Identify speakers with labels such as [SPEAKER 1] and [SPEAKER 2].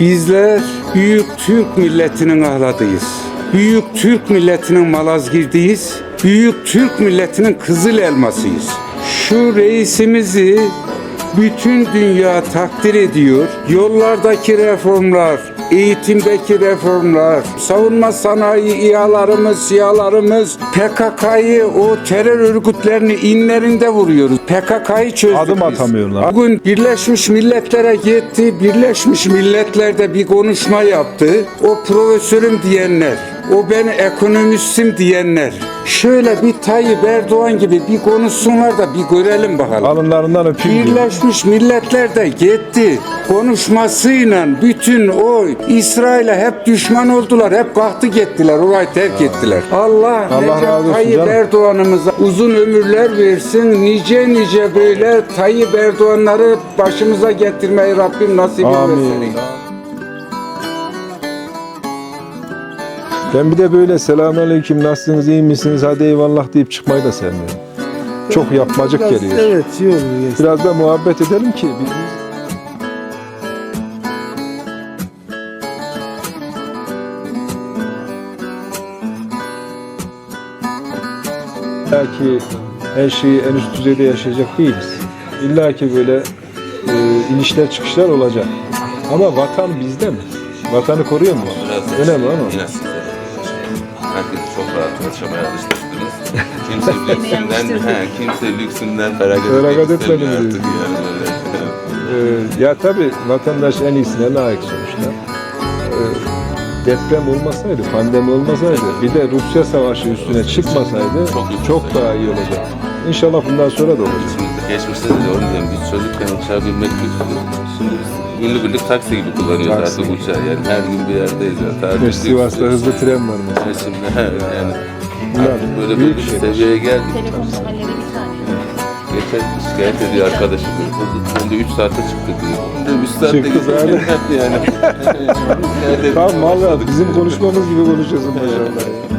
[SPEAKER 1] Bizler büyük Türk milletinin ahladıyız. Büyük Türk milletinin malazgirdiyiz. Büyük Türk milletinin kızıl elmasıyız. Şu reisimizi bütün dünya takdir ediyor. Yollardaki reformlar, eğitimdeki reformlar, savunma sanayi İHA'larımız, SİHA'larımız, PKK'yı o terör örgütlerini inlerinde vuruyoruz. PKK'yı çözdük
[SPEAKER 2] Adım
[SPEAKER 1] biz.
[SPEAKER 2] atamıyorlar.
[SPEAKER 1] Bugün Birleşmiş Milletler'e gitti. Birleşmiş Milletler'de bir konuşma yaptı. O profesörüm diyenler, o ben ekonomistim diyenler. Şöyle bir Tayyip Erdoğan gibi bir konuşsunlar da bir görelim bakalım.
[SPEAKER 2] Alınlarından öpeyim.
[SPEAKER 1] Birleşmiş Milletler de gitti. Konuşmasıyla bütün o İsrail'e hep düşman oldular. Hep kalktı gittiler. Orayı terk ettiler. Allah,
[SPEAKER 2] Allah
[SPEAKER 1] Recep Tayyip. Erdoğan'ımıza uzun ömürler versin. Nice nice böyle Tayyip Erdoğan'ları başımıza getirmeyi Rabbim nasip
[SPEAKER 2] Amin. Ben bir de böyle selamünaleyküm nasılsınız iyi misiniz hadi eyvallah deyip çıkmayı da sevmiyorum. Çok yapmacık
[SPEAKER 3] Biraz,
[SPEAKER 2] geliyor.
[SPEAKER 3] Evet gerçekten.
[SPEAKER 2] Biraz da muhabbet edelim ki biz İlla ki her şeyi en üst düzeyde yaşayacak değiliz. İlla ki böyle e, inişler çıkışlar olacak. Ama vatan bizde mi? Vatanı koruyor mu? Önemli ama.
[SPEAKER 4] Herkesi çok rahat yaşamaya alıştırdınız. Kimse lüksünden, he, kimse lüksünden feragat
[SPEAKER 2] etmedi
[SPEAKER 4] artık yani.
[SPEAKER 2] Ee, ya tabii vatandaş en iyisine layık sonuçta. Ee, deprem olmasaydı, pandemi olmasaydı, bir de Rusya savaşı üstüne çıkmasaydı
[SPEAKER 4] Çok
[SPEAKER 2] çok daha iyi olacak. İnşallah bundan sonra da olacak.
[SPEAKER 4] Şimdi geçmişte de onu diyorum, biz çocukken uçağa binmek lükstü. Şimdi biz günlübirlik taksi gibi kullanıyoruz
[SPEAKER 2] Taksi.
[SPEAKER 4] artık uçağı. Yani her gün bir yerdeyiz. Yani. Tatil
[SPEAKER 2] Mesela Sivas'ta
[SPEAKER 4] lüks.
[SPEAKER 2] hızlı tren var mesela.
[SPEAKER 4] Yani Şimdi yani
[SPEAKER 2] Bunlar
[SPEAKER 4] artık böyle
[SPEAKER 2] büyük
[SPEAKER 4] bir
[SPEAKER 2] şeyler.
[SPEAKER 4] seviyeye geldik.
[SPEAKER 5] Bir tane.
[SPEAKER 4] Geçen şikayet ediyor arkadaşım. Hızlı trende 3 saatte çıktık diyor. 3 saatte
[SPEAKER 2] abi.
[SPEAKER 4] hep yani.
[SPEAKER 2] Tamam valla bizim konuşmamız gibi konuşuyorsun maşallah. ya.